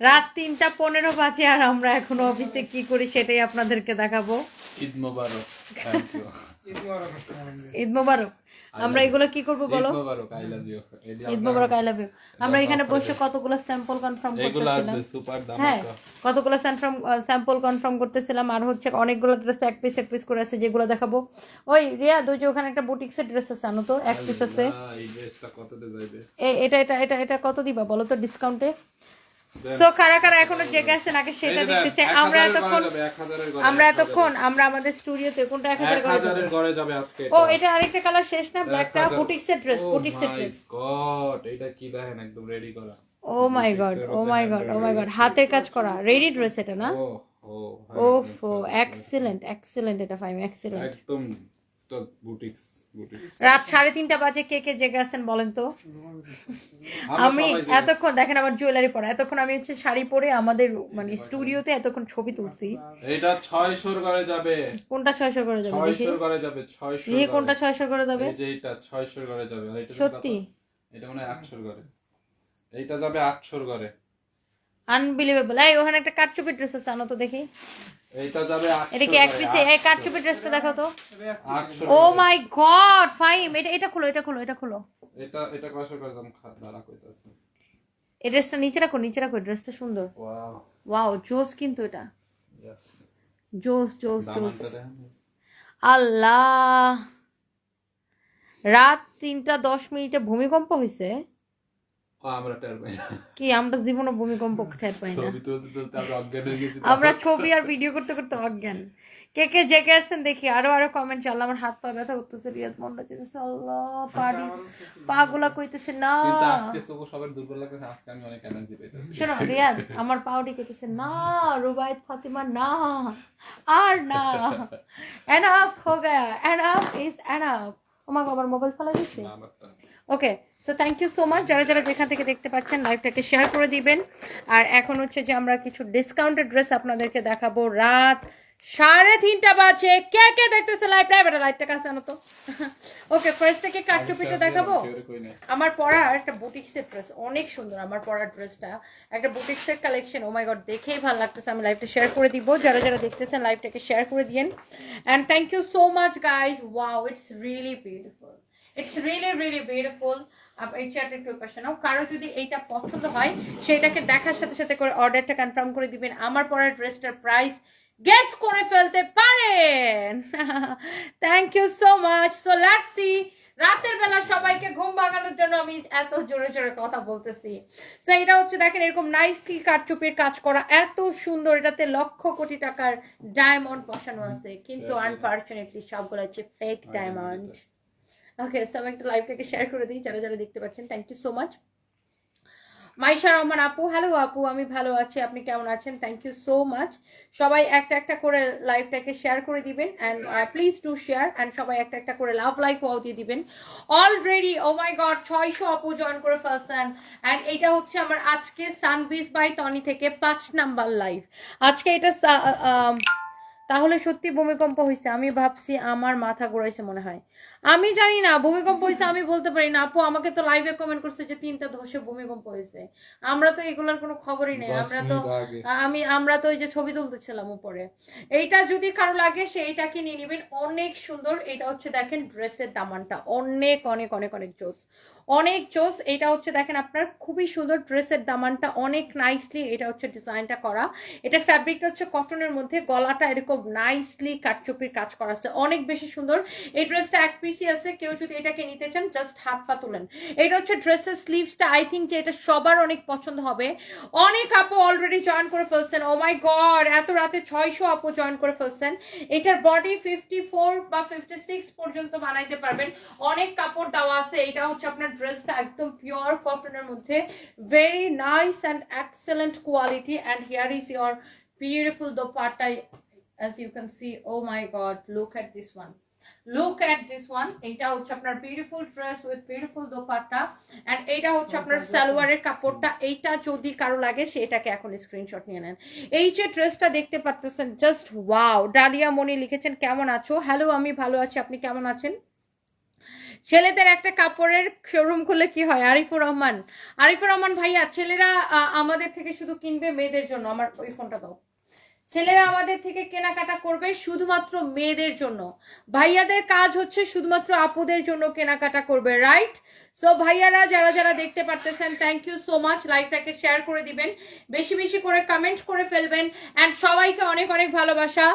রাত তিনটা পনেরো বাজে আর আমরা এখন অফিসে কি করি সেটাই আপনাদেরকে দেখাবো। ঈদ মোবারক ঈদ মোবারক আমরা এগুলো কি করব বলো? Eid Mubarak I love you Eid Mubarak I love you আমরা এখানে বসে কতগুলো স্যাম্পল কনফার্ম করতেছিলাম। হ্যাঁ কতগুলো স্যাম্পল স্যাম্পল কনফার্ম করতেছিলাম। আর হচ্ছে অনেকগুলো ড্রেস এক পিস এক পিস করে আছে যেগুলো দেখাবো। ওই রিয়া দুই যে ওখানে একটা বুটিক্সের ড্রেস আছে জানো তো এক পিস আছে। এই ড্রেসটা কততে যাবে এ- এটা এটা এটা এটা কত দিবা বলো তো ডিসকাউন্টে সো কারা কারা এখনও জেগে আছেন আগে সেটা দেখতে চাই। আমরা এতক্ষণ আমরা এতক্ষণ আমরা আমাদের স্টুডিওতে কোনটা এক হাজার এক করে ঘরে যাবে আজকে ও এটা। আরেকটা কালার শেষ না? ব্ল্যাকটা বুটিক্সের ড্রেস বুটিক্সের ড্রেস গড এটা কি দেখেন একদম রেডি করা। ও my God oh my God oh my God হাতের কাজ করা রেডি ড্রেস এটা না? ও ও ওফ এক্সিলেন্ট এক্সিলেন্ট এটা ফাইম এক্সিলেন্ট একদম তো বুটিক্স বুটিক্স রাত সাড়ে তিনটা বাজে কে কে জেগে আছেন বলেন তো? আমি এতক্ষণ দেখেন আমার জুয়েলারি পরা এতক্ষণ আমি হচ্ছে শাড়ি পরে আমাদের মানে স্টুডিওতে এতক্ষণ ছবি তুলছি। এটা 600 ঘরে যাবে। কোনটা ছয়শো করে যাবে? দেখি। 600 ঘরে যাবে 600 দেখি কোনটা ছয়শো করে যাবে? এই যে এটা 600 ঘরে যাবে আর এটা সত্যি? এটা মনে হয় 800 ঘরে। এইটা যাবে 800 ঘরে। আনবিলিভেবল এই ওখানে একটা কাটচুপি ড্রেস আছে আনো তো দেখি। এইটা যাবে 800 এটা কি এক পিসে এই কাটচুপি ড্রেসটা দেখো তো। 800 ও মাই গড ফাইম এটা এটা খোলো এটা খোলো এটা খোলো। এটা এটা কয়শো করে দাম দাঁড়া কইতাছে। এই ড্রেসটা নিচে রাখো নিচে রাখো ড্রেসটা সুন্দর। ওয়াও ওয়াও জোস কিন্তু এটা। জোস জোস জোস। আল্লাহ! রাত তিনটা দশ মিনিটে ভূমিকম্প হয়েছে আমরা টের পাই না। কি আমরা জীবনে ভূমিকম্প পাই না? আমরা আমরা ছবি আর ভিডিও করতে করতে অজ্ঞান। কে কে জেগে আছেন দেখি আরও আরও কমেন্ট আমার হাত পা ব্যথা করতেছে রিয়াজ যেতেছে আল্লাহগুলা কইতেছে না। আজকে তবু সবার দুর্বল লাগতেছে আজকে আমি অনেক এনার্জি পাইতেছি। শোনো রিয়াজ আমার পাউডি কইতেছে না রুবাইত ফাতিমা না আর না। এনাফ হো গয়া এনাফ ইজ এনাফ আবার মোবাইল ফেলা দিছে? ওকে so thank you so much যারা যারা যেখান থেকে দেখতে পাচ্ছেন লাইভটাকে শেয়ার করে দিবেন। আর এখন হচ্ছে যে আমরা কিছু ডিসকাউন্টেড ড্রেস আপনাদেরকে দেখাবো। রাত সাড়ে তিনটা বাজে। কে কে দেখতেছে লাইভটা এবার লাইভটা কাছে আনো তো ওকে ফার্স্ট থেকে কাটচুপিটা দেখাবো। আমার পরার একটা বুটিক্সের ড্রেস অনেক সুন্দর আমার পরার ড্রেসটা একটা বুটিক্সের কালেকশন ও মাই গড দেখেই ভালো লাগতেছে। আমি লাইভটা শেয়ার করে দিব। যারা যারা দেখতেছেন লাইভটাকে শেয়ার করে দিয়েন। And thank you so much guys wow it's really beautiful it's really really beautiful এই চ্যাটের একটু পাশে নাও। কারও যদি এইটা পছন্দ হয় সেটাকে দেখার সাথে সাথে করে অর্ডারটা কনফার্ম করে দিবেন। আমার পরার ড্রেসটার প্রাইস গেস করে ফেলতে পারেন। Thank you so much so let's see রাতের বেলা সবাইকে ঘুম ভাঙানোর জন্য আমি এত জোরে জোরে কথা বলতেছি। এটা হচ্ছে দেখেন এরকম নাইসলি কারচুপির কাজ করা এত সুন্দর। এটাতে লক্ষ কোটি টাকার ডায়মন্ড বসানো আছে। কিন্তু আনফর্চুনেটলি সবগুলো হচ্ছে ফেক ডায়মন্ড ওকে সো আমি একটা লাইভটাকে শেয়ার করে দিই যারা যারা দেখতে পাচ্ছেন thank you so much Maisha Rahman আপু হ্যালো আপু আমি ভালো আছি আপনি কেমন আছেন? থ্যাংক ইউ সো মাচ সবাই একটা একটা করে লাইভটাকে শেয়ার করে দিবেন and please to share and সবাই একটা একটা করে লাভ লাইক ওয়াও দিয়ে দিবেন। অলরেডি ও মাই গড ছয়শো আপু জয়েন করে ফেলছেন অ্যান্ড এটা হচ্ছে আমার আজকে সানবিস বাই টনি থেকে পাঁচ নাম্বার লাইভ আজকে এটা সা- আম, তাহলে সত্যি ভূমিকম্প হয়েছে আমি ভাবছি আমার মাথা ঘুরাইছে মনে হয়। আমি জানি না ভূমিকম্প হয়েছে আমি বলতে পারি না। আপু আমাকে তো লাইভে কমেন্ট করছে যে তিনটা ধসে ভূমিকম্প হয়েছে আমরা তো এগুলোর কোনো খবরই নেই। আমরা তো আমি আমরা তো ওই যে ছবি তুলতেছিলাম উপরে। এইটা যদি কারও লাগে সেইটাকে নিয়ে নেবেন। অনেক সুন্দর। এটা হচ্ছে দেখেন ড্রেসের দামানটা। অনেক অনেক অনেক অনেক জোস। অনেক জোস এটা হচ্ছে দেখেন আপনার খুবই সুন্দর ড্রেসের দামানটা, অনেক নাইসলি এটা হচ্ছে ডিজাইনটা করা। এটা ফ্যাব্রিকটা হচ্ছে কটনের মধ্যে, গলাটা এরকম নাইসলি কাটচুপির কাজ করা আছে, অনেক বেশি সুন্দর। এই ড্রেসটা এক পিসি আছে, কেউ যদি এটাকে নিতে চান জাস্ট হাত পা তুলেন। এটা হচ্ছে ড্রেসের স্লিভসটা আই থিঙ্ক যে এটা সবার অনেক পছন্দ হবে। অনেক আপু অলরেডি জয়েন করে ফেলছেন ও মাই গড এত রাতে ছয়শো আপু জয়েন করে ফেলছেন। এটার বডি ফিফটি ফোর বা ফিফটি সিক্স পর্যন্ত বানাইতে পারবেন। অনেক কাপড় দেওয়া আছে, এটা হচ্ছে আপনার ড্রেসটা একদম পিওর কটনের মধ্যে very nice and excellent quality and here is your beautiful dupatta as you can see. Oh my god look at this one. Look at this one. এটা হচ্ছে আপনার beautiful dress with beautiful dupatta and এইটা হচ্ছে আপনার সালোয়ারের কাপড়টা এইটা যদি কারও লাগে সেটাকে এখন স্ক্রিনশট নিয়ে নেন এই যে ড্রেসটা দেখতে পারতেছেন জাস্ট ওয়াও ডালিয়া মনি লিখেছেন কেমন আছো? হ্যালো আমি ভালো আছি। আপনি কেমন আছেন? ছেলেদের একটা কাপড়ের শোরুম খুলে কি হয়? আরিফুর রহমান। আরিফুর রহমান ভাইয়া, ছেলেরা আমাদের থেকে শুধু কিনবে মেয়েদের জন্য। আমার ওই ফোনটা দাও। ছেলেরা আমাদের থেকে কেনাকাটা করবে শুধুমাত্র মেয়েদের জন্য। ভাইয়াদের কাজ হচ্ছে শুধুমাত্র আপুদের জন্য কেনাকাটা করবে রাইট সো ভাইয়ারা, যারা যারা দেখতে পারতেছেন থ্যাংক ইউ সো মাচ লাইভটাকে শেয়ার করে দিবেন। বেশি বেশি করে কমেন্ট করে ফেলবেন। অ্যান্ড সবাইকে অনেক অনেক ভালোবাসা।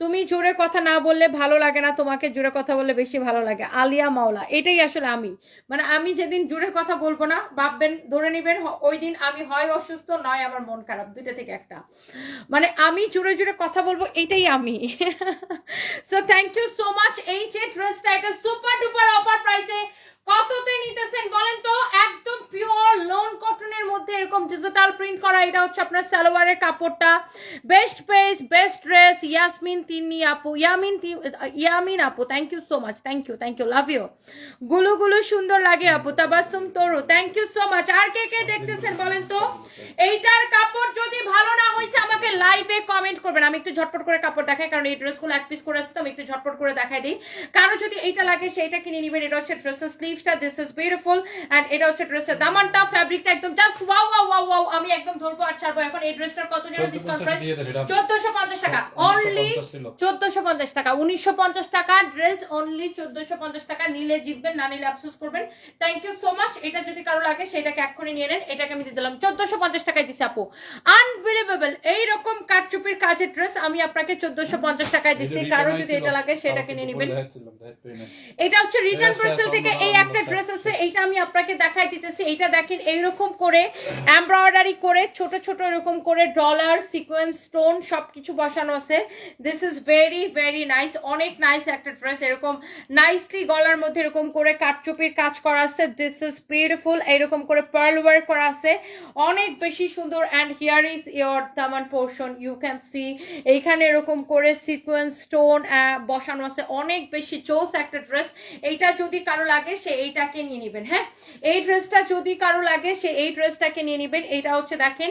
তুমি জোরে কথা না বললে ভালো লাগে না। তোমাকে জোরে কথা বললে বেশি ভালো লাগে। আলিয়া মাওলা, এটাই আসলে আমি। মানে আমি যেদিন জোরে কথা বলব না, ভাববেন, ধরে নেবেন ওই দিন আমি হয় অসুস্থ, নয় আমার মন খারাপ। দুইটা থেকে একটা। মানে আমি জোরে জোরে কথা বলব, এটাই আমি। So thank you so much এই যে ড্রেসটা এটা সুপার ডুপার অফার প্রাইসে কততে নিতেছেন বলেন তো? একদম পিওর লোন কটনের মধ্যে এরকম ডিজিটাল প্রিন্ট করা, এটা হচ্ছে আপনার সালোয়ারের কাপড়টা। Best page best dress Yasmin Tinni আপু ইয়ামিন ইয়ামিন আপু thank you so much thank you thank you love you গুলু গুলু সুন্দর লাগে আপু Tabassum Toru thank you so much আর কে কে দেখতেছেন বলেন তো? এইটার কাপড় যদি ভালো না হয়েছে আমাকে লাইভে কমেন্ট করবেন। আমি একটু ঝটপট করে কাপড় দেখাই, কারণ এই ড্রেসগুলো এক পিস করে আসছে আমি একটু ঝটপট করে দেখাই দিই। কারও যদি এইটা লাগে, সেইটা কিনে নিবেন। এটা হচ্ছে ড্রেসের স্লিভসটা দিস ইজ বিউটিফুল এন্ড এটা হচ্ছে ড্রেসের দামানটা ফ্যাব্রিকটা একদম just wow wow wow wow আমি একদম ধরবো আর ছাড়বো। এখন এই ড্রেসটার কত যেন ডিসকাউন্ট প্রাইস চোদ্দশো পঞ্চাশ টাকা। অনলি চোদ্দশো পঞ্চাশ টাকা। উনিশশো পঞ্চাশ টাকা ড্রেস অনলি চোদ্দশো পঞ্চাশ টাকা। নিলে জিতবেন না নিলে আফসোস করবেন। থ্যাংক ইউ সো মাচ এটা যদি কারও লাগে সেটাকে এক্ষুনি নিয়ে নেন। এটাকে আমি দিয়ে দিলাম। চোদ্দশো পঞ্চাশ টাকায় দিছি আপু। আনবিলিভেবল এইরকম কাটচুপির কাজের ড্রেস আমি আপনাকে চোদ্দশো পঞ্চাশ টাকায় দিচ্ছি কারও যদি এটা লাগে সেটাকে নিয়ে নেবেন। এটা হচ্ছে রিটার্ন পার্সেল থেকে এই একটা ড্রেস আছে এইটা আমি আপনাকে দেখাই দিতেছি। এইটা দেখেন এইরকম করে এমব্রয়ডারি করে ছোট ছোট এরকম করে ডলার সিকোয়েন্স স্টোন সবকিছু বসানো আছে। This is very very nice অনেক নাইস একটা ড্রেস এরকম নাইসলি গলার মধ্যে এরকম করে কাটচুপির কাজ করা আছে। দিস ইজ বিউটিফুল এরকম করে পার্ল ওয়ার্ক করা আছে। অনেক বেশি সুন্দর অ্যান্ড হিয়ার ইজ ইয়োর দামান পোর্শন ইউ ক্যান সি এইখানে এরকম করে সিকোয়েন্স স্টোন বসানো আছে। অনেক বেশি চোস একটা ড্রেস এইটা যদি কারও লাগে সে এইটাকে নিয়ে নেবেন হ্যাঁ? এই ড্রেসটা যদি কারও লাগে, সে এই ড্রেসটাকে নিয়ে নেবেন। এইটা হচ্ছে দেখেন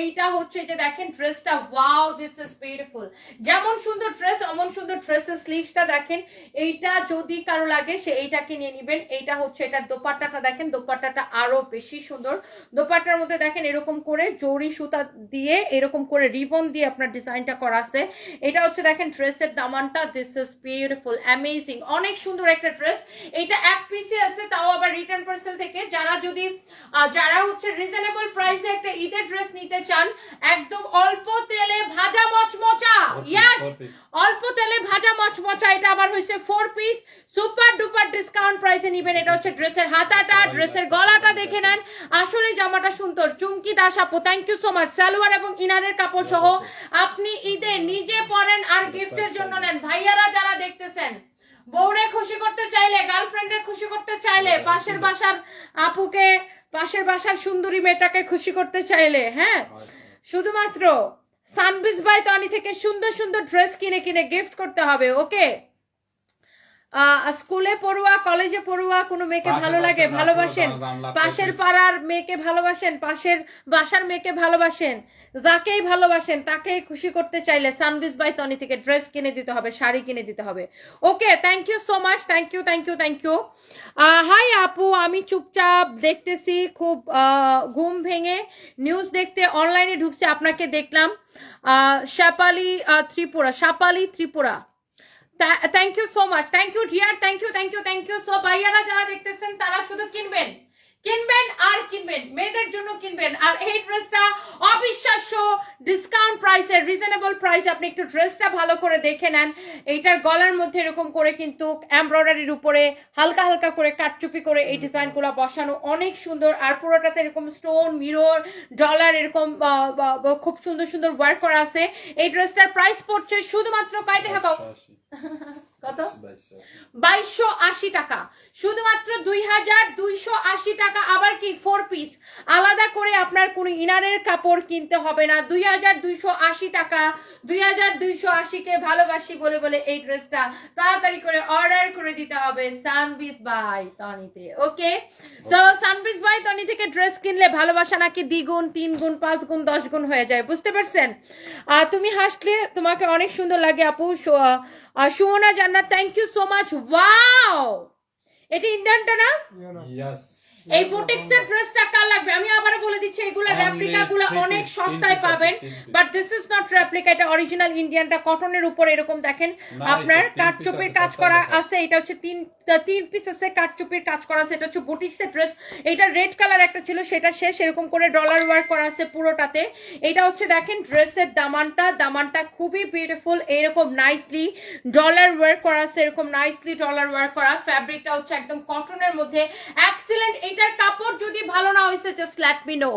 এইটা হচ্ছে যে দেখেন ড্রেসটা ওয়াও দিস ইজ বিউটিফুল যেমন সুন্দর ড্রেস অমন সুন্দর ড্রেসের স্লিভসটা দেখেন, এইটা যদি কারও লাগে, সে এইটাকে নিয়ে নেবেন। এইটা হচ্ছে এটার দোপাট্টাটা দেখেন, দোপাট্টাটা আরও বেশি সুন্দর। দোপাট্টার মধ্যে দেখেন এরকম করে জরি সুতা দিয়ে, এরকম করে রিবন দিয়ে আপনার ডিজাইনটা করা আছে। এটা হচ্ছে দেখেন ড্রেসের দামানটা দিস ইজ বিউটিফুল অ্যামেজিং অনেক সুন্দর একটা ড্রেস এটা এক পিসে আছে তাও আবার রিটার্ন পার্সেল থেকে। যারা যদি যারা হচ্ছে রিজনেবল প্রাইসে একটা ঈদের ড্রেস নিতে চান একদম অল্প তেলে ভাজা মচমচা। ইয়াস অল্প তেলে ভাজা মচমচা এটা আবার হয়েছে four piece super duper discount প্রাইসে নিবেন। এটা হচ্ছে ড্রেসের হাতাটা ড্রেসের গলাটা দেখে নেন। আসলে জামাটা সুন্দর। চুমকি দাস আপু thank you so much salwar এবং ইনারের কাপড় সহ আপনি ঈদে নিজে পরেন আর গিফটের জন্য নেন। ভাইয়ারা যারা দেখতেছেন বউরে খুশি করতে চাইলে গার্লফ্রেন্ডের খুশি করতে চাইলে পাশের বাসার আপুকে পাশের বাসার সুন্দরী মেয়েটাকে খুশি করতে চাইলে হ্যাঁ? শুধুমাত্র সানবিস বাই টনি থেকে সুন্দর সুন্দর ড্রেস কিনে কিনে গিফট করতে হবে ওকে? স্কুলে পড়ুয়া কলেজে পড়ুয়া কোনো মেয়েকে ভালো লাগে ভালোবাসেন? পাশের পাড়ার মেয়েকে ভালোবাসেন? পাশের বাসার মেয়েকে ভালোবাসেন? যাকেই ভালোবাসেন তাকেই খুশি করতে চাইলে সানবিস বাই তনি থেকে ড্রেস কিনে দিতে হবে শাড়ি কিনে দিতে হবে। Okay thank you so much thank you thank you thank you hi আপু আমি চুপচাপ দেখতেছি খুব ঘুম ভেঙে নিউজ দেখতে অনলাইনে ঢুকছে আপনাকে দেখলাম। আহ, Shapali Tripura Shapali Tripura. Thank you so much thank you dear thank you thank you thank you so ভাইয়ারা যারা দেখতেছেন, তারা শুধু কিনবেন। কিনবেন আর কিনবেন, মেয়েদের জন্য কিনবেন। আর এই ড্রেসটা অবিশ্বাস্য ডিসকাউন্ট প্রাইসে রিজনেবল প্রাইসে আপনি একটু ড্রেসটা ভালো করে দেখে নেন। এইটার গলার মধ্যে এরকম করে কিন্তু এমব্রয়ডারির উপরে হালকা হালকা করে কাটচুপি করে এই ডিজাইনগুলো বসানো অনেক সুন্দর। আর পুরোটাতে এরকম স্টোন মিরর ডলার এরকম খুব সুন্দর সুন্দর ওয়ার্ক করা আছে। এই ড্রেসটার প্রাইস পড়ছে শুধুমাত্র কয় টাকা? কত? বাইশশো আশি টাকা। শুধুমাত্র দুই হাজার দুইশো আশি টাকা আবার কি ফোর পিস আলাদা করে আপনার কোনো ইনারের কাপড় কিনতে হবে না। দুই হাজার দুইশো আশি টাকা। দুই হাজার দুইশো আশিকে ভালোবাসি বলে বলে এই ড্রেসটা তাড়াতাড়ি করে অর্ডার করে দিতে হবে সানবিস বাই টনিতে ওকে? তো সানবিস বাই টনি থেকে ড্রেস কিনলে ভালোবাসা নাকি দ্বিগুণ তিন গুণ পাঁচ গুণ দশ গুণ হয়ে যায় বুঝতে পারছেন? তুমি হাসলে তোমাকে অনেক সুন্দর লাগে আপু। আহ, Sumona Jannat thank you so much wow এটা ইন্ডিয়ানটা না? ইয়েস এই বুটিক্সের ড্রেসটা কার লাগবে? আমি আবার বলে দিচ্ছি এগুলো রেপ্লিকা গুলো অনেক সস্তায় পাবেন। But this is not replica এটা অরিজিনাল ইন্ডিয়ানটা কটনের উপর এরকম দেখেন। আপনার কাঠচুপির কাজ করা আছে এটা হচ্ছে তিন তিন পিস আছে কাঠচুপির কাজ করা আছে এটা হচ্ছে বুটিক্সের ড্রেস এটা রেড কালার একটা ছিল সেটা শেষ এরকম করে ডলার ওয়ার্ক করা আছে পুরোটাতে। এটা হচ্ছে দেখেন ড্রেসের দামানটা দামানটা খুবই বিউটিফুল এরকম নাইসলি ডলার ওয়ার্ক করা আছে এরকম নাইসলি ডলার ওয়ার্ক করা। ফ্যাব্রিকটা হচ্ছে একদম কটনের মধ্যে। এক্সিলেন্ট এটার কাপড় যদি ভালো না হয়েছে জাস্ট লেট মি নো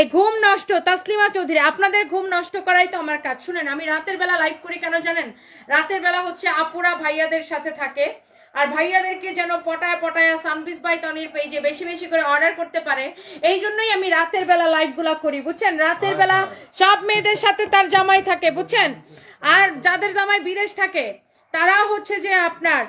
এই ঘুম নষ্ট তাসলিমা চৌধুরী আপনাদের ঘুম নষ্ট করাই তো আমার কাজ। শুনেন আমি রাতের বেলা লাইভ করি কেন জানেন? রাতের বেলা হচ্ছে আপুরা ভাইয়াদের সাথে থাকে আর ভাইয়াদেরকে যেন পটায় পটায়া সানবিস বাই তনির পেজে বেশি বেশি করে অর্ডার করতে পারে এই জন্যই আমি রাতের বেলা লাইভগুলা করি বুঝছেন? রাতের বেলা সব মেয়েদের সাথে তার জামাই থাকে বুঝছেন? আর যাদের জামাই বিদেশ থাকে তারা হচ্ছে যে আপনার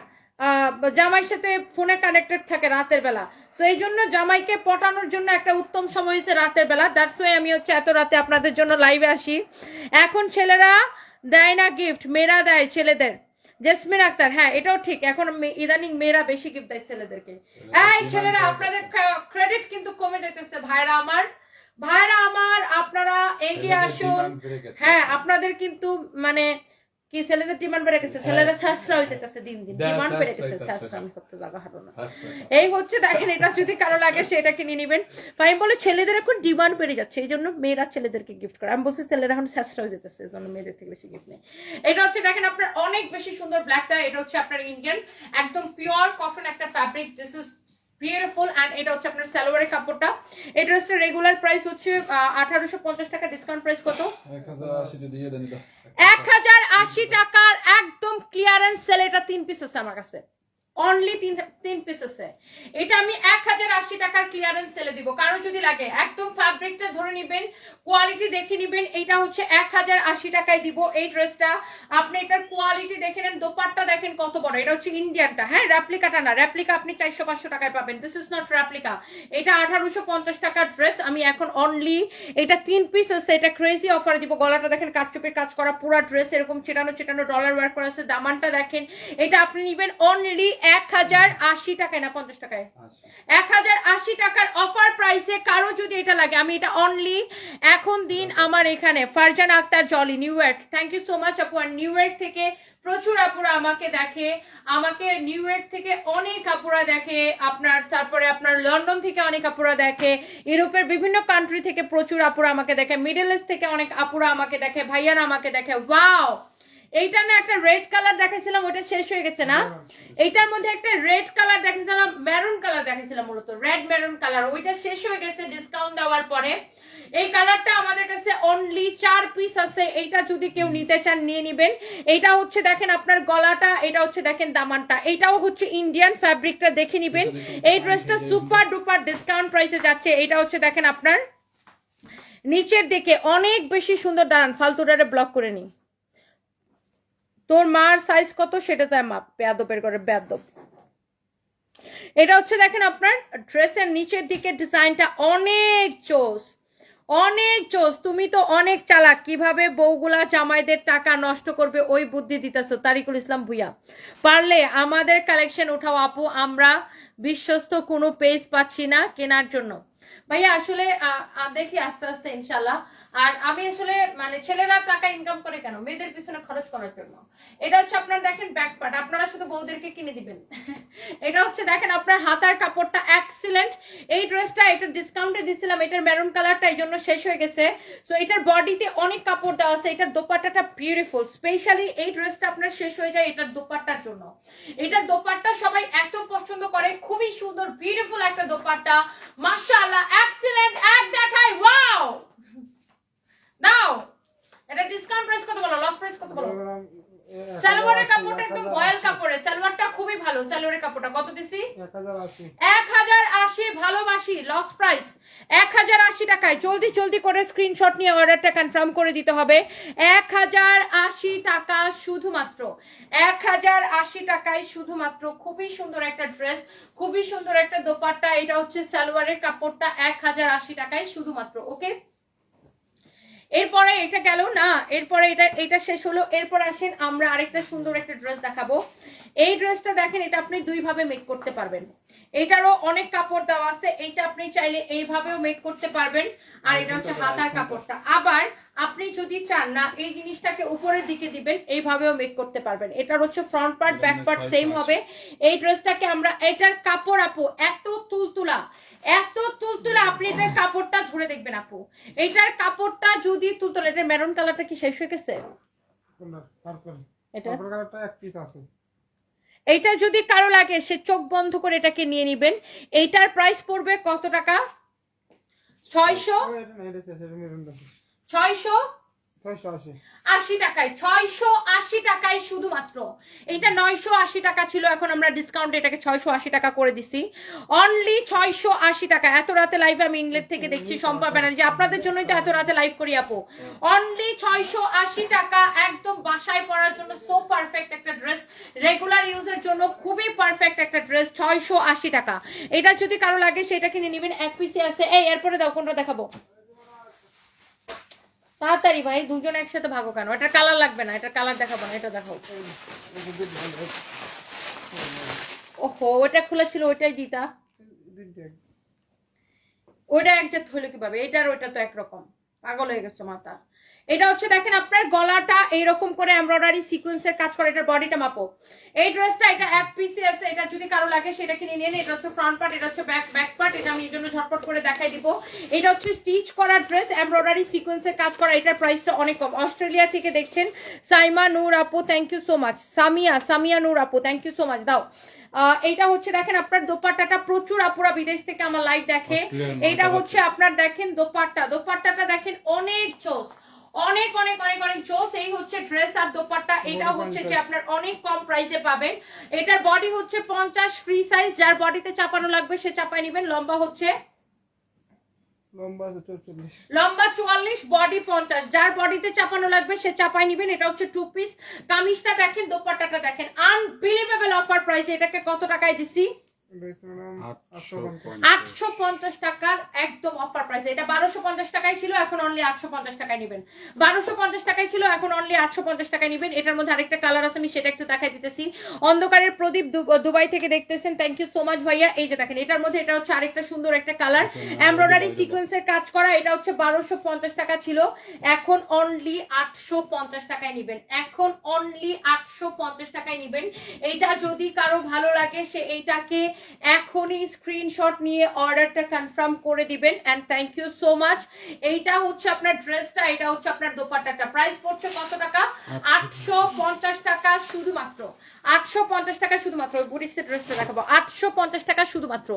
জামাইয়ের সাথে ফোনে কানেক্টেড থাকে রাতের বেলা। সো এই জন্য জামাইকে পটানোর জন্য একটা উত্তম সময় হয়েছে রাতের বেলা। দ্যাটস ওয়াই আমি হচ্ছে এত রাতে আপনাদের জন্য লাইভে আসি। এখন ছেলেরা দেয় না গিফট মেয়েরা দেয় ছেলেদের। জেসমিন আক্তার হ্যাঁ এটাও ঠিক। এখন ইদানিং মেয়েরা বেশি গিফট দেয় ছেলেদেরকে। এই ছেলেরা আপনাদের ক্রেডিট কিন্তু কমে যেতেছে ভাইরা আমার ভাইরা আমার আপনারা এগিয়ে আসুন। হ্যাঁ আপনাদের কিন্তু মানে কি ছেলেদের ডিমান্ড বেড়ে গেছে? ছেলেরা সাশ্রা হয়ে যেতেছে দিন দিন। ডিমান্ড বেড়ে গেছে সাশ্রা আমি করতে জায়গা হারো না। এই হচ্ছে দেখেন এটা যদি কারও লাগে সেটা কিনে নিবেন। ফাইন বলে ছেলেদের এখন ডিমান্ড বেড়ে যাচ্ছে এই জন্য মেয়েরা ছেলেদেরকে গিফট করে। আমি বলছি ছেলেরা এখন সাশ্রা হয়ে যেতেছে এই জন্য মেয়েদের থেকে বেশি গিফট নেই। এটা হচ্ছে দেখেন আপনার অনেক বেশি সুন্দর ব্ল্যাকটা এটা হচ্ছে আপনার ইন্ডিয়ান একদম পিওর কটন একটা fabric this is beautiful and এটা হচ্ছে আপনার সালোয়ারের কাপড়টা। এই ড্রেসটা রেগুলার প্রাইস হচ্ছে আঠারোশো পঞ্চাশ টাকা ডিসকাউন্ট প্রাইস কত? এক হাজার আশি টাকার একদম ক্লিয়ারেন্স সেল এটা তিন পিস আছে আমার কাছে। অনলি তিন তিন পিস আছে এটা আমি এক হাজার আশি টাকার ক্লিয়ারেন্স সেলে দিব। কারও যদি লাগে, একদম ফ্যাব্রিকটা ধরে নিবেন কোয়ালিটি দেখে নিবেন, এটা হচ্ছে এক হাজার আশি টাকায় দিব এই ড্রেসটা আপনি এটার কোয়ালিটি দেখে নেন, দোপাট্টা দেখেন কত বড়। এটা হচ্ছে ইন্ডিয়ানটা হ্যাঁ? রেপ্লিকাটা না রেপ্লিকা আপনি চারশো, পাঁচশো টাকায় পাবেন। দিস ইজ নট রেপ্লিকা এটা আঠারোশো পঞ্চাশ টাকার ড্রেস আমি এখন অনলি এটা তিন পিস আছে এটা ক্রেজি অফার দিব। গলাটা দেখেন কাটচুপের কাজ করা, পুরা ড্রেস এরকম চেটানো চেটানো ডলার ওয়ার্ক করা আছে, দামানটা দেখেন। এটা আপনি নিবেন অনলি এক হাজার আশি টাকায় না পঞ্চাশ টাকায়? আচ্ছা। এক হাজার আশি টাকার অফার প্রাইসে কারও যদি এটা লাগে আমি এটা অনলি এখন দিন আমার এখানে Farjan Akter Jolly New York thank you so much আপু। আর নিউ ইয়র্ক থেকে প্রচুর আপুরা আমাকে দেখে আমাকে নিউ ইয়র্ক থেকে অনেক আপুরা দেখে আপনার তারপরে আপনার লন্ডন থেকে অনেক আপুরা দেখে ইউরোপের বিভিন্ন কান্ট্রি থেকে প্রচুর আপুরা আমাকে দেখে মিডল ইস্ট থেকে অনেক আপুরা আমাকে দেখে ভাইয়ারা আমাকে দেখে। ওয়াও এইটা না একটা রেড কালার দেখাছিলাম ওটা শেষ হয়ে গেছে না? এইটার মধ্যে একটা রেড কালার দেখাছিলাম মেরুন কালার দেখাছিলাম মূলত রেড মেরুন কালার ওইটা শেষ হয়ে গেছে ডিসকাউন্ট দেওয়ার পরে। এই কালারটা আমাদের কাছে অনলি চার পিস আছে এইটা যদি কেউ নিতে চান নিয়ে নিবেন। এটা হচ্ছে দেখেন আপনার গলাটা এটা হচ্ছে দেখেন দামানটা এটাও হচ্ছে ইন্ডিয়ান ফ্যাব্রিকটা দেখে নিবেন। এই ড্রেসটা সুপার ডুপার ডিসকাউন্ট প্রাইসে যাচ্ছে এটা হচ্ছে দেখেন আপনার নিচের দিকে অনেক বেশি সুন্দর দাঁড়ান ফালতুটারে ব্লক করে নি তোর মার সাইজ কত সেটা তাই মাপ, বেয়াদবের করে বেয়াদব। এটা হচ্ছে দেখেন আপনার ড্রেসের নিচের দিকে ডিজাইনটা অনেক চোস অনেক চোস। তুমি তো অনেক চালাক, কীভাবে বউগুলা জামাইদের টাকা নষ্ট করবে ওই বুদ্ধি দিতেছো, তারিকুল ইসলাম ভুইয়া। পারলে আমাদের কালেকশন উঠাও আপু, আমরা বিশ্বস্ত কোনো পেজ পাচ্ছি না কেনার জন্য। ভাইয়া, আসলে দেখি আস্তে আস্তে, ইনশাল্লাহ। আর আমি আসলে মানে ছেলেরা টাকা ইনকাম করে কেন? মেয়েদের পিছনে খরচ করার জন্য। এটা হচ্ছে আপনার দেখেন ব্যাক পার্ট আপনারা শুধু বউদেরকে কিনে দিবেন। এটা হচ্ছে দেখেন আপনার হাতার কাপড়টা এক্সিলেন্ট এই ড্রেসটা এটা ডিসকাউন্টে দিছিলাম, এটার মেরুন কালারটা এই জন্য শেষ হয়ে গেছে। সো এটার বডিতে অনেক কাপড় দেওয়া আছে, এটার দোপাট্টাটা বিউটিফুল স্পেশালি এই ড্রেসটা আপনার শেষ হয়ে যায় এটার দোপাট্টার জন্য। এটার দোপাট্টা সবাই এত পছন্দ করে, খুবই সুন্দর বিউটিফুল একটা দোপাট্টা। মাশাআল্লাহ এক্সিলেন্ট এক দেখাই ওয়াও নাও! এটা ডিসকাউন্ট প্রাইস কত বলো? লস প্রাইস কত বলো? সালোয়ারের কাপড়টা একদম বয়েল কাপড়ে। সালোয়ারটা খুবই ভালো সালোয়ারের কাপড়টা। কত দিছি? এক হাজার আশি। এক হাজার আশি ভালোবাসি লস প্রাইস এক হাজার আশি টাকায় জলদি জলদি করে স্ক্রিনশট নিয়ে অর্ডারটা কনফার্ম করে দিতে হবে। এক হাজার আশি টাকা শুধুমাত্র। এক হাজার আশি টাকায় শুধুমাত্র খুবই সুন্দর একটা ড্রেস খুবই সুন্দর একটা দোপাট্টা। এটা হচ্ছে সালোয়ারের কাপড়টা। এক হাজার আশি টাকায় শুধুমাত্র ওকে এরপরে এটা গেল, না, এরপরে এটা এটা শেষ হলো, এরপর আসেন আমরা আরেকটা সুন্দর একটা ড্রেস দেখাবো। এই ড্রেসটা দেখেন, এটা আপনি দুই ভাবে মেক করতে পারবেন। এটারও অনেক কাপড় দেওয়া আছে এইটা আপনি চাইলে এইভাবেও মেক করতে পারবেন। আর এটা হচ্ছে হাতার কাপড়টা। আবার আপনি যদি চান না এই জিনিসটাকে উপরের দিকে দিবেন এইভাবেও মেক করতে পারবেন। এটার হচ্ছে front part back part same হবে। এই ড্রেসটাকে আমরা এটার কাপড় আপু এত তুলতুলা এত তুলতুলা আপনি এটার কাপড়টা ধরে দেখবেন আপু। এইটার কাপড়টা যদি তুলতুলা এটার মেরুন কালারটা কি শেষ হয়ে গেছে? এটা? পার্পল কালারটা এক পিস আছে। এইটা যদি কারও লাগে, সে চোখ বন্ধ করে এটাকে নিয়ে নিবেন। এইটার প্রাইস পড়বে কত টাকা? ছয়শো? ছয়শো? আশি। টাকায় ছয়শো আশি টাকায় শুধুমাত্র। এটা নয়শো আশি টাকা ছিল এখন আমরা ডিসকাউন্ট এটাকে ছয়শো আশি টাকা করে দিছি। অনলি ছয়শো আশি টাকা। এত রাতে লাইভ আমি ইংল্যান্ড থেকে দেখছি সম্পা ব্যানার্জি। আপনাদের জন্যই তো এত রাতে লাইভ করি আপু। অনলি ছয়শো আশি টাকা একদম বাসায় পরার জন্য সো পারফেক্ট একটা ড্রেস রেগুলার ইউজের জন্য খুবই পারফেক্ট একটা ড্রেস ছয়শো আশি টাকা। এটা যদি কারও লাগে সেটা কিনে নেবেন। এক পিসে আছে। এই এরপরে দাও কোনটা দেখাবো? তাড়াতাড়ি ভাই দুজন একসাথে ভাগো কেন? এটা কালার লাগবে না এটা কালার দেখাবো না এটা দেখাও। ওহো ওটা খোলা ছিল ওইটাই দিতা? ওটা ওইটা একজাত হলো কীভাবে? এটার ওইটা তো একরকম। পাগল হয়ে গেছে মাথা। এটা হচ্ছে দেখেন আপনার গলাটা এইরকম করে এমব্রয়ডারি সিকোয়েন্সের কাজ করে, এটার বডিটা মাপো। এই ড্রেসটা এটা এক পিসি আছে, এটা যদি কারও লাগে সেটা কিনে নিন। এটা হচ্ছে ফ্রন্ট পার্ট এটা হচ্ছে ব্যাক ব্যাক পার্ট এটা আমি এর জন্য ঝটপট করে দেখাই দিব। এটা হচ্ছে স্টিচ করা ড্রেস এমব্রয়ডারি সিকোয়েন্সের কাজ করা, এটার প্রাইসটা অনেক কম। অস্ট্রেলিয়া থেকে দেখছেন, সাইমা নূর আপু thank you so much Samia Samia Noor আপু থ্যাংক ইউ সো মাচ দাও। এইটা হচ্ছে দেখেন আপনার দোপাট্টাটা প্রচুর আপুরা বিদেশ থেকে আমার লাইভ দেখে। এইটা হচ্ছে। আপনার দেখেন দোপাট্টা। দোপাট্টাটা দেখেন অনেক চোস। অনেক অনেক অনেক অনেক চোস। এই হচ্ছে ড্রেস আর দোপাট্টা। এটা হচ্ছে যে আপনার অনেক কম প্রাইসে পাবেন। এটার বডি হচ্ছে পঞ্চাশ ফ্রি সাইজ যার বডিতে চাপানো লাগবে সে চাপায় নিবেন। লম্বা হচ্ছে লম্বা চুয়াল্লিশ বডি পঞ্চাশ। যার বডিতে চাপানো লাগবে, সে চাপাই নিবেন। এটা হচ্ছে টু পিস কামিজটা দেখেন, দোপাট্টাটা দেখেন। আনবিলিভেবল অফার প্রাইসে এটাকে কত টাকায় দিছি? আটশো পঞ্চাশ। পঞ্চাশ। টাকার একদম অফার প্রাইস এটা বারোশো পঞ্চাশ টাকায় ছিল এখন অনলি আটশো পঞ্চাশ টাকায় নেবেন। বারোশো পঞ্চাশ টাকায় ছিল এখন অনলি আটশো পঞ্চাশ টাকায় নেবেন। এটার মধ্যে আরেকটা কালার আছে আমি সেটা একটু দেখাই দিতেছি। অন্ধকারের প্রদীপ দুবাই থেকে দেখতেছেন। থ্যাংক ইউ সো মাচ ভাইয়া। এই যে দেখেন এটার মধ্যে এটা হচ্ছে আরেকটা সুন্দর একটা কালার এমব্রয়ডারি সিকোয়েন্সের কাজ করা এটা হচ্ছে বারোশো পঞ্চাশ টাকা ছিল। এখন অনলি আটশো পঞ্চাশ টাকায় নেবেন। এখন অনলি আটশো পঞ্চাশ টাকায় নেবেন। এইটা যদি কারও ভালো লাগে সে এইটাকে এখনই স্ক্রিনশট নিয়ে অর্ডারটা কনফার্ম করে দিবেন and thank you so much এইটা হচ্ছে আপনার ড্রেসটা এটা হচ্ছে আপনার দোপাট্টাটা। প্রাইস পড়ছে কত টাকা? আটশো পঞ্চাশ টাকা শুধুমাত্র। আটশো পঞ্চাশ টাকা শুধুমাত্র বুটিক্সের ড্রেসটা দেখাবো আটশো পঞ্চাশ টাকা শুধুমাত্র।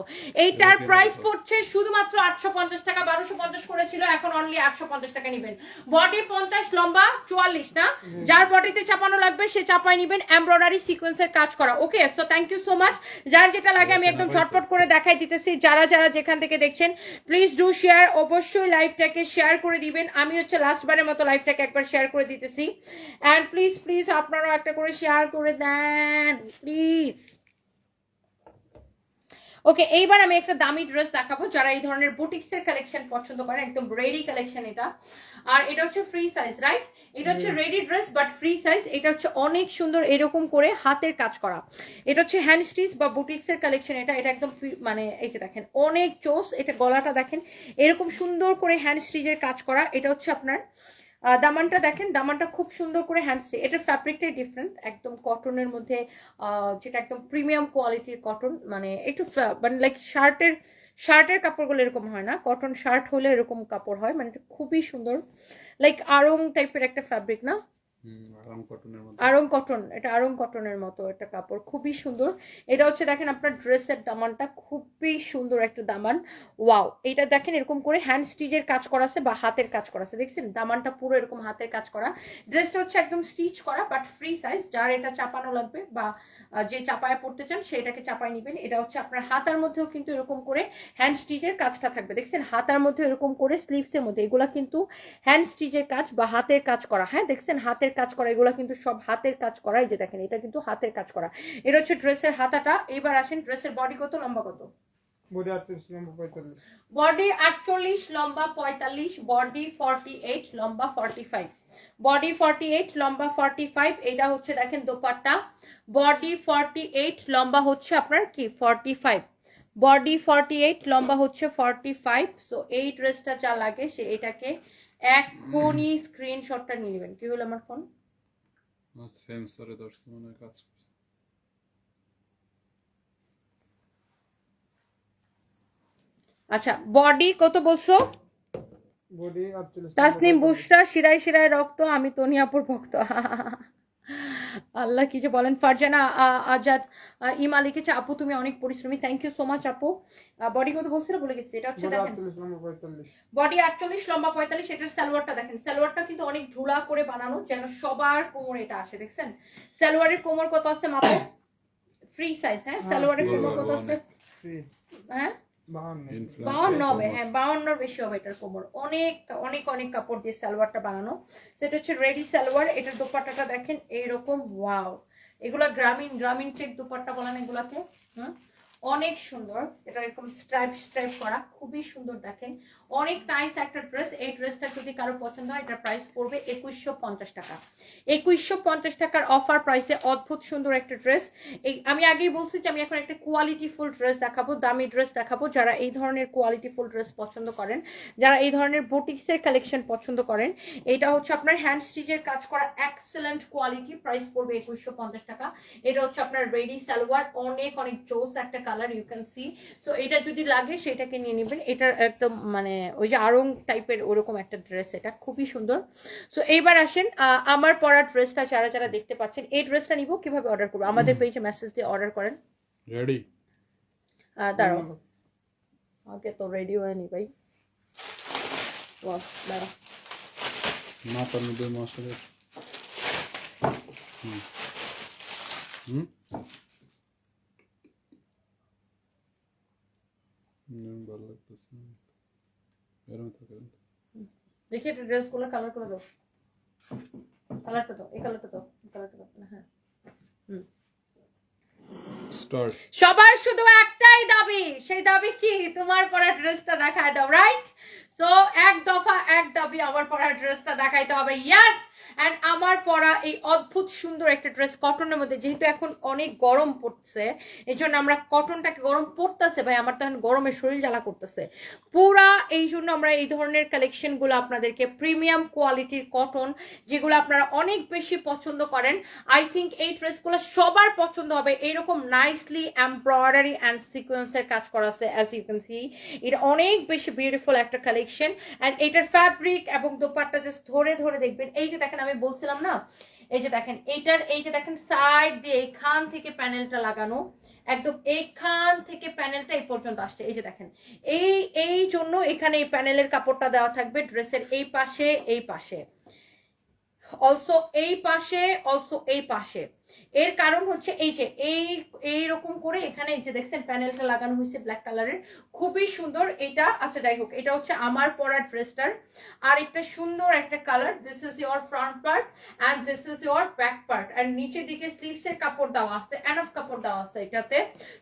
এইটার প্রাইস পড়ছে শুধুমাত্র আটশো পঞ্চাশ টাকা বারোশো পঞ্চাশ করেছিল এখন অনলি আটশো পঞ্চাশ টাকা নেবেন। বডি পঞ্চাশ লম্বা চুয়াল্লিশ না? যার বডিতে চাপানো লাগবে সে চাপাই নিবেন এমব্রয়ডারি সিকোয়েন্সের কাজ করা। Okay so thank you so much যার যেটা লাগে আমি একদম ঝটপট করে দেখাই দিতেছি। যারা যারা যেখান থেকে দেখছেন প্লিজ ডু শেয়ার অবশ্যই লাইভটাকে শেয়ার করে দিবেন। আমি হচ্ছে লাস্ট বারের মতো লাইভটাকে একবার শেয়ার করে দিতেছি। অ্যান্ড প্লিজ প্লিজ আপনারাও একটা করে শেয়ার করে দেন। প্লিজ ওকে এইবার আমি একটা দামি ড্রেস দেখাবো যারা এই ধরনের বুটিক্সের কালেকশন পছন্দ করে একদম রেডি কালেকশন এটা। আর এটা হচ্ছে ফ্রি সাইজ রাইট এটা হচ্ছে ready dress but free size এটা হচ্ছে অনেক সুন্দর এরকম করে হাতের কাজ করা। এটা হচ্ছে হ্যান্ড স্টিচ বা বুটিক্সের কালেকশন এটা এটা একদম মানে এই যে দেখেন অনেক চোস এটা গলাটা দেখেন এরকম সুন্দর করে হ্যান্ড স্টিচের কাজ করা এটা হচ্ছে আপনার দামানটা দেখেন, দামানটা খুব সুন্দর করে হ্যান্ড এটার ফ্যাব্রিকটাই ডিফারেন্ট একদম কটনের মধ্যে যেটা একদম প্রিমিয়াম কোয়ালিটির কটন মানে একটু মানে লাইক শার্টের শার্টের কাপড়গুলো এরকম হয় না কটন শার্ট হলে এরকম কাপড় হয় মানে খুবই সুন্দর লাইক আরং টাইপের একটা ফ্যাব্রিক না? আরং কটন এটা আরং কটনের মতো একটা কাপড়, খুবই সুন্দর। এটা হচ্ছে দেখেন আপনার ড্রেসের দামানটা, খুবই সুন্দর একটা দামান। ওয়াও এটা দেখেন এরকম করে হ্যান্ড স্টিচের কাজ বা হাতের কাজ দেখছেন? দামানটা পুরো এরকম হাতের কাজ করা। ড্রেসটা হচ্ছে একদম স্টিচ করা বাট ফ্রি সাইজ যার এটা চাপানো লাগবে বা যে চাপায় পড়তে চান সেটাকে চাপায় নেবেন। এটা হচ্ছে আপনার হাতার মধ্যেও কিন্তু এরকম করে হ্যান্ড স্টিচের কাজটা থাকবে। দেখছেন? হাতার মধ্যে এরকম করে স্লিভসের মধ্যে। এগুলা কিন্তু হ্যান্ড স্টিচের কাজ বা হাতের কাজ করা। হ্যাঁ দেখছেন? হাতের কাজ করা এগুলো কিন্তু সব হাতের কাজ করা এই যে দেখেন এটা কিন্তু হাতের কাজ করা। এটা হচ্ছে ড্রেসের হাতাটা এবার আসেন ড্রেসের বডি কত লম্বা কত? বডি আটত্রিশ লম্বা পঁয়তাল্লিশ। বডি আটচল্লিশ লম্বা পঁয়তাল্লিশ বডি ফর্টি এইট লম্বা forty five. Body forty eight লম্বা ফর্টি ফাইভ এটা হচ্ছে দেখেন দোপাট্টা। বডি ফর্টি এইট লম্বা হচ্ছে আপনার কি forty five. Body forty eight লম্বা হচ্ছে ফর্টি ফাইভ সো এই ড্রেসটা যা লাগে সে এটাকে এখনই স্ক্রিনশটটা নিয়ে নেবেন। কি হলো আমার ফোন সেন্সরে দর্শক মনে কাজ করছে। আচ্ছা বডি কত বলছো? বডি আটচল্লিশ তাসনিম বুশরা শিরায় শিরায় রক্ত আমি তনিয়াপুর ভক্ত। আল্লাহ কি যে বলেন? ফারজানা আজাদ ইমা লিখেছে আপু তুমি অনেক পরিশ্রমী। থ্যাংক ইউ সো মাচ আপু। বডি কত বলছিল বলে গেছি এটা হচ্ছে দেখেন। আটচল্লিশ লম্বা পঁয়তাল্লিশ। বডি আটচল্লিশ লম্বা পঁয়তাল্লিশ এটার সালোয়ারটা দেখেন। সালোয়ারটা কিন্তু অনেক ঢোলা করে বানানো যেন সবার কোমর এটা আসে দেখছেন? সালোয়ারের কোমর কত আছে মাপো? ফ্রি সাইজ হ্যাঁ? সালোয়ারের কোমর কত আছে? থ্রি হ্যাঁ? বাউন্ন হবে হ্যাঁ বাউন্নর বেশি হবে এটার কোমর। অনেক অনেক অনেক কাপড় দিয়ে সালোয়ারটা বানানো। সেটা হচ্ছে রেডি সালোয়ার এটার দোপাট্টাটা দেখেন এইরকম ওয়াও। এগুলা গ্রামীণ গ্রামীণ চেক দোপাট্টা বলেন এগুলাকে হুম? অনেক সুন্দর। এটা এরকম স্ট্রাইপ স্ট্রাইপ করা খুবই সুন্দর দেখেন। অনেক নাইস একটা ড্রেস এই ড্রেসটা যদি কারও পছন্দ হয়, এটার প্রাইস পড়বে একুশশো পঞ্চাশ টাকা। একুশশো পঞ্চাশ টাকার অফার প্রাইসে অদ্ভুত সুন্দর একটা ড্রেস এই, আমি আগেই বলছি যে আমি এখন একটা কোয়ালিটি ফুল ড্রেস দেখাবো, দামি ড্রেস দেখাবো যারা এই ধরনের কোয়ালিটি ফুল ড্রেস পছন্দ করেন, যারা এই ধরনের বুটিক্সের কালেকশন পছন্দ করেন। এটা হচ্ছে আপনার হ্যান্ড স্টিচের কাজ করা এক্সেলেন্ট কোয়ালিটি প্রাইস পড়বে একুশশো পঞ্চাশ টাকা। এটা হচ্ছে আপনার রেডি সালোয়ার, অনেক অনেক জোস একটা colour you can see so এটা যদি লাগে, সেটাকে নিয়ে নেবেন। এটার একদম মানে ওই যে আরং টাইপের ওরকম একটা ড্রেস এটা খুবই সুন্দর। সো এইবার আসেন আমার পরা ড্রেসটা যারা যারা দেখতে পাচ্ছেন এই ড্রেসটা নিব কীভাবে অর্ডার করব? আমাদের পেজে মেসেজ দিয়ে অর্ডার করেন। রেডি দাঁড়াও। ওকে তো রেডি হয়ে নি ভাই। দাঁড়াও। মাথার মধ্যে মশলা হুম? হুম ভালো লাগতেছে। দেখি একটা ড্রেসগুলো কালার করে দাও। কালারটা দাও এই কালারটা দাও এই কালারটা দাও হ্যাঁ। স্টার্ট সবার শুধু একটাই দাবি সেই দাবি কি? তোমার পরা ড্রেসটা দেখায় দাও রাইট সো এক দফা এক দাবি আমার পরা ড্রেসটা দেখাইতে হবে। ইয়াস অ্যান্ড আমার পরা এই অদ্ভুত সুন্দর একটা ড্রেস কটনের মধ্যে যেহেতু এখন অনেক গরম পড়ছে এই জন্য আমরা কটনটাকে গরম পড়তেছে ভাই, আমার তখন গরমে শরীর জ্বালা করতেছে। পুরা এই জন্য আমরা এই ধরনের কালেকশনগুলো আপনাদেরকে প্রিমিয়াম কোয়ালিটির কটন যেগুলো আপনারা অনেক বেশি পছন্দ করেন আই থিঙ্ক এই ড্রেসগুলো সবার পছন্দ হবে। এইরকম নাইসলি এমব্রয়ডারি অ্যান্ড সিকোয়েন্সের কাজ করা আছে অ্যাজ ইউ ক্যান সি এটা অনেক বেশি বিউটিফুল একটা কালেকশন অ্যান্ড এটার ফ্যাব্রিক এবং দোপাট্টা জাস্ট ধরে ধরে দেখবেন। এই যে দেখেন আমি বলছিলাম না, এই যে দেখেন, এইটার, এই যে দেখেন সাইড দিয়ে এখান থেকে প্যানেলটা লাগানো, একদম এইখান থেকে প্যানেলটা এই পর্যন্ত আসছে। এই যে দেখেন, এই এই জন্য এখানে এই প্যানেলের কাপড়টা দেওয়া থাকবে ড্রেসের এই পাশে এই পাশে। অলসো এই পাশে অলসো এই পাশে। এর কারণ হচ্ছে এই যে, এই এইরকম করে এখানে এই যে দেখছেন, প্যানেলটা লাগানো হয়েছে ব্ল্যাক কালারের খুবই সুন্দর। এটা আচ্ছা যাই হোক, এটা হচ্ছে আমার পরা ড্রেসটার। আর একটা সুন্দর একটা colour this is your front part and this is your back part and নিচের দিকে স্লিভস এর কাপড় দেওয়া আছে অফ কাপড় দেওয়া আছে এটাতে।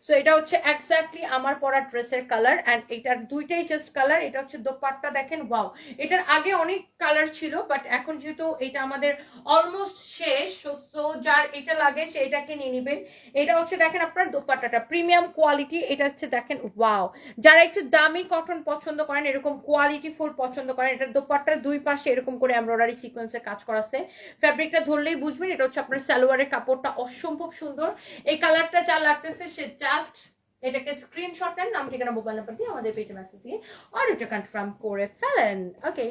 সো এটা হচ্ছে এক্স্যাক্টলি আমার পরা ড্রেসের কালার অ্যান্ড এটার দুইটাই জাস্ট কালার এটা হচ্ছে দোপাট্টা, দেখেন ওয়াও এটার আগে অনেক কালার ছিল বাট এখন যেহেতু এটা আমাদের অলমোস্ট শেষ তো যার এটা লাগে সে এটাকে নিয়ে নেবেন। এটা হচ্ছে দেখেন আপনার দোপাট্টাটা প্রিমিয়াম কোয়ালিটি এটা হচ্ছে দেখেন ওয়াও যারা একটু দামি কটন পছন্দ করেন, এরকম কোয়ালিটি ফুল পছন্দ করেন এটার দোপাট্টার দুই পাশে এরকম করে এমব্রয়ডারি সিকোয়েন্সের কাজ করা আছে ফ্যাব্রিকটা ধরলেই বুঝবেন, এটা হচ্ছে আপনার সালোয়ারের কাপড়টা অসম্ভব সুন্দর। এই কালারটা যা লাগতেছে, সে জাস্ট এটাকে স্ক্রিনশট নেন নাম ঠিকানা মোবাইল নাম্বার দিয়ে, আমাদের পেজে মেসেজ দিয়ে অর্ডারটা কনফার্ম করে ফেলেন। ওকে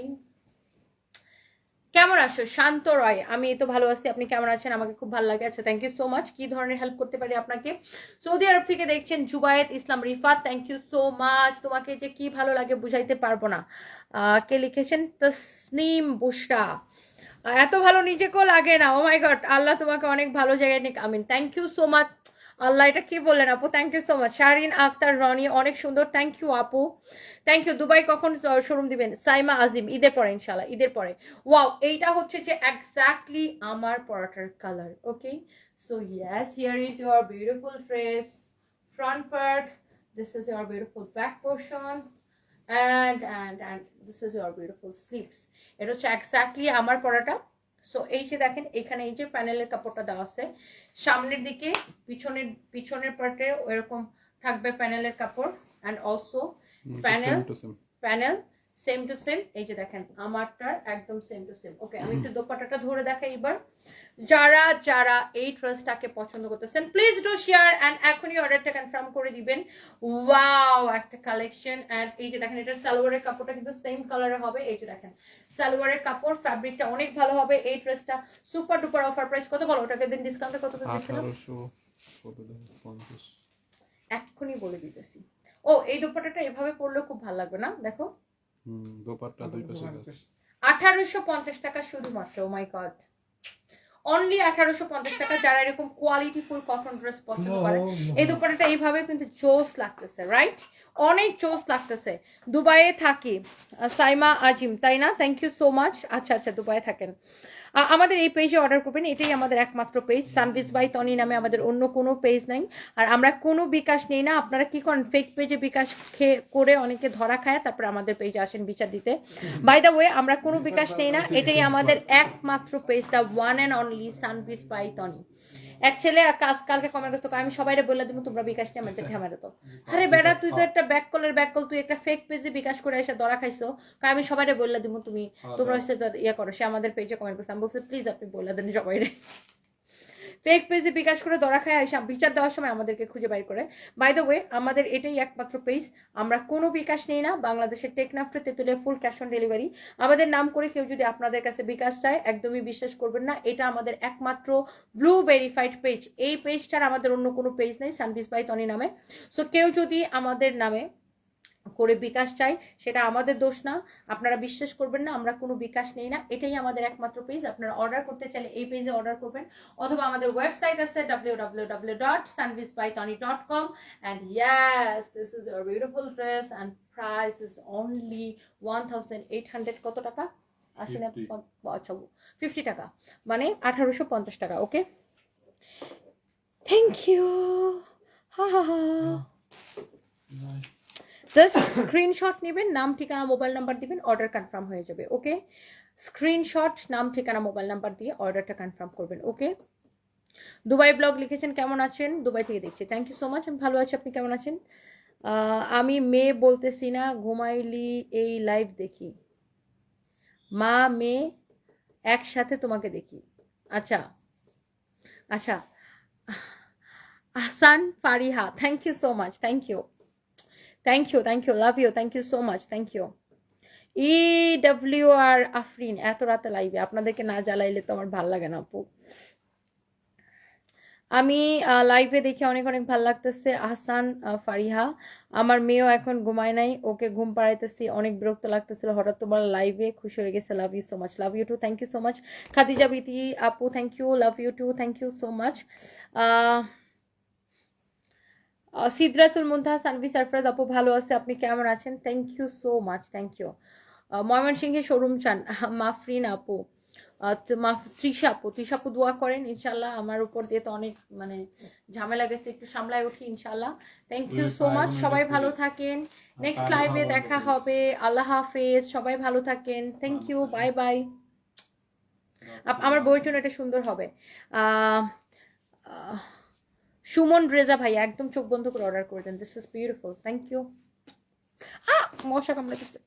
কেমন আছো? শান্ত রয়। আমি তো ভালো আছি। আপনি কেমন আছেন? আমাকে খুব ভালো লাগে। আচ্ছা থ্যাংক ইউ সো মাচ কি ধরনের হেল্প করতে পারি আপনাকে? সৌদি আরব থেকে দেখছেন Jubayet Islam Rifat. Thank you so much তোমাকে যে কি ভালো লাগে বুঝাইতে পারব না। কে লিখেছেন? তসনিম বুশরা। এত ভালো নিজেকেও লাগে না। ও মাই গড আল্লাহ তোমাকে অনেক ভালো জায়গায় নিক। আমিন। থ্যাংক ইউ সো মাচ আল্লাহ, এটা কি বললেন আপু? Thank you so much Sharin, Akter, Roni, অনেক সুন্দর। থ্যাংক ইউ আপু। থ্যাংক ইউ দুবাই কখন শোরুম দিবেন? সাইমা আজিম, ঈদের পরে ইনশাল্লাহ ঈদের পরে। ওয়াও এইটা হচ্ছে যে এক্স্যাক্টলি আমার পরাটার colour okay so yes here is your beautiful dress front part this is your beautiful back portion and and and this is your beautiful sleeves এটা হচ্ছে এক্স্যাক্টলি আমার পরাটা। সো এই যে দেখেন এখানে এই যে প্যানেলের কাপড়টা দেওয়া আছে সামনের দিকে পিছনের পিছনের পার্টে ওইরকম থাকবে প্যানেলের কাপড় and also same. Panel same to same এই যে দেখেন আমারটার একদম সেম টু সেম ওকে আমি একটু দোপাটাটা ধরে দেখাই এবার। যারা যারা এই ড্রেসটাকে পছন্দ করতেছেন প্লিজ ডু শেয়ার অ্যান্ড এখনই অর্ডারটা কনফার্ম করে দিবেন। ওয়াও একটা কালেকশন অ্যান্ড এই যে দেখেন এটা সালোয়ারের কাপড়টা কিন্তু সেম কালারের হবে। এই যে দেখেন সালোয়ারের কাপড় ফ্যাব্রিকটা অনেক ভালো হবে। এই ড্রেসটা সুপার ডুপার অফার প্রাইস কত বলো? ওটাকে দিন ডিসকাউন্টে কত দিচ্ছিল আঠারোশো কত এক্ষুনি বলে দিতেছি। ও এই দোপাটাটা এভাবে পরলেও খুব ভালো লাগবে না? দেখো। দোপাট্টা দুই পাশে গাছ আঠারোশো পঞ্চাশ টাকা শুধুমাত্র ও মাই গড অনলি আঠারোশো পঞ্চাশ টাকা যারা এরকম কোয়ালিটি ফুল কটন ড্রেস পছন্দ করে। এই দুপাটাটা এইভাবে কিন্তু জোস লাগতেছে রাইট অনেক জোস লাগতেছে। দুবাইয়ে থাকি সাইমা আজিম তাই না? থ্যাংক ইউ সো মাচ আচ্ছা আচ্ছা দুবাইয়ে থাকেন। আমাদের এই পেজে অর্ডার করবেন, এটাই আমাদের একমাত্র পেজ সানভিস বাই তনি নামে আমাদের অন্য কোনো পেজ নাই। আর আমরা কোনো বিকাশ নেই না, আপনারা কি করেন ফেক পেজে বিকাশ করে অনেকে ধরা খায়, তারপরে আমাদের পেজে আসেন বিচার দিতে। বাই দ্য ওয়ে আমরা কোনো বিকাশ নেই না, এটাই আমাদের একমাত্র page the one and only Sanvis by Toni এক ছেলে আর কাজ কালকে কমেন্ট করতো আমি সবাই বলে দিব তোমরা বিকাশ নিয়ে আমাদের ঠেমারে তো আরে বেড়া তুই তো একটা ব্যাক কলের ব্যাক কল তুই একটা ফেক পেজে বিকাশ করে এসে ধরা খাইছো। কারণ আমি সবাই বলে দিব তুমি তোমরা হচ্ছে ইয়ে করো সে আমাদের পেজে কমেন্ট করছে। আমি বলছি প্লিজ আপনি বলে দেন সবাইরে। ফেক পেজে বিকাশ করে ধরা খায় এসে বিচার দেওয়ার সময় আমাদেরকে খুঁজে বাইর করে। বাই দ্য ওয়ে আমাদের এটাই একমাত্র পেজ আমরা কোনো বিকাশ নেই না। বাংলাদেশের টেকনাফ্টে Tetulia full cash on delivery আমাদের নাম করে কেউ যদি আপনাদের কাছে বিকাশ চায়, একদমই বিশ্বাস করবেন না। এটা আমাদের একমাত্র ব্লু ভেরিফাইড পেজ এই পেজটার আমাদের অন্য কোনো পেজ নেই সানভিস বাই তনি নামে। সো কেউ যদি আমাদের নামে করে বিকাশ চাই সেটা আমাদের দোষ না। আপনারা বিশ্বাস করবেন না আমরা কোনো বিকাশ নেই না। এটাই আমাদের একমাত্র পেজ আপনারা অর্ডার করতে চাইলে এই পেজে অর্ডার করবেন। অথবা আমাদের ওয়েবসাইট আছে W W W dot Sanvis by Tony dot com and yes this is a beautiful dress and price is only one thousand eight hundred কত টাকা? আশি না আচ্ছা ফিফটি টাকা। মানে আঠারোশো পঞ্চাশ টাকা ওকে থ্যাংক ইউ হা হা হা। জাস্ট স্ক্রিনশট নেবেন, নাম, ঠিকানা মোবাইল নাম্বার দিবেন অর্ডার কনফার্ম হয়ে যাবে ওকে স্ক্রিনশট নাম, ঠিকানা মোবাইল নাম্বার দিয়ে অর্ডারটা কনফার্ম করবেন ওকে দুবাই ব্লগ লিখেছেন, কেমন আছেন? দুবাই থেকে দেখছি থ্যাংক ইউ সো মাচ আমি ভালো আছি, আপনি কেমন আছেন? আমি মেয়ে বলতেছি না, ঘুমাইলি এই লাইভ দেখি। মা, মেয়ে, একসাথে তোমাকে দেখি। আচ্ছা আচ্ছা Ahsan Fariha thank you so much thank you thank you thank you love you thank you so much thank you E W আর আফরিন এত রাতে লাইভে আপনাদেরকে না জ্বালাইলে তো আমার ভালো লাগে না আপু। আমি লাইভে দেখে অনেক অনেক ভালো লাগতেছে। আহসান আহ, ফারিহা। আমার মেয়েও এখন ঘুমায় নাই। ওকে ঘুম পাড়াইতেছি। অনেক বিরক্ত লাগতেছিল। হঠাৎ তোমার লাইভে খুশি হয়ে গেছে। Love you so much love you too thank you so much Khadija Biti আপু thank you love you too thank you so much Sidratul Muntaha Sanvi Sarfaraz আপু ভালো আছে আপনি কেমন আছেন thank you so much thank you ময়মনসিংহে showroom চান মাফরিন আপু আহ, তো মা- তৃষা আপু তৃষা আপু দোয়া করেন ইনশাল্লাহ আমার উপর দিয়ে তো অনেক মানে ঝামেলা গেছে একটু সামলায় উঠি ইনশাল্লাহ থ্যাংক ইউ সো মাচ সবাই ভালো থাকেন। নেক্সট লাইভে দেখা হবে আল্লাহ হাফেজ সবাই ভালো থাকেন। থ্যাংক ইউ বাই বাই আমার বইয়ের জন্য এটা সুন্দর হবে। আহ, সুমন রেজা ভাই, একদম চোখ বন্ধ করে অর্ডার করে দেন। This is beautiful thank you মশা কামড়াতেছে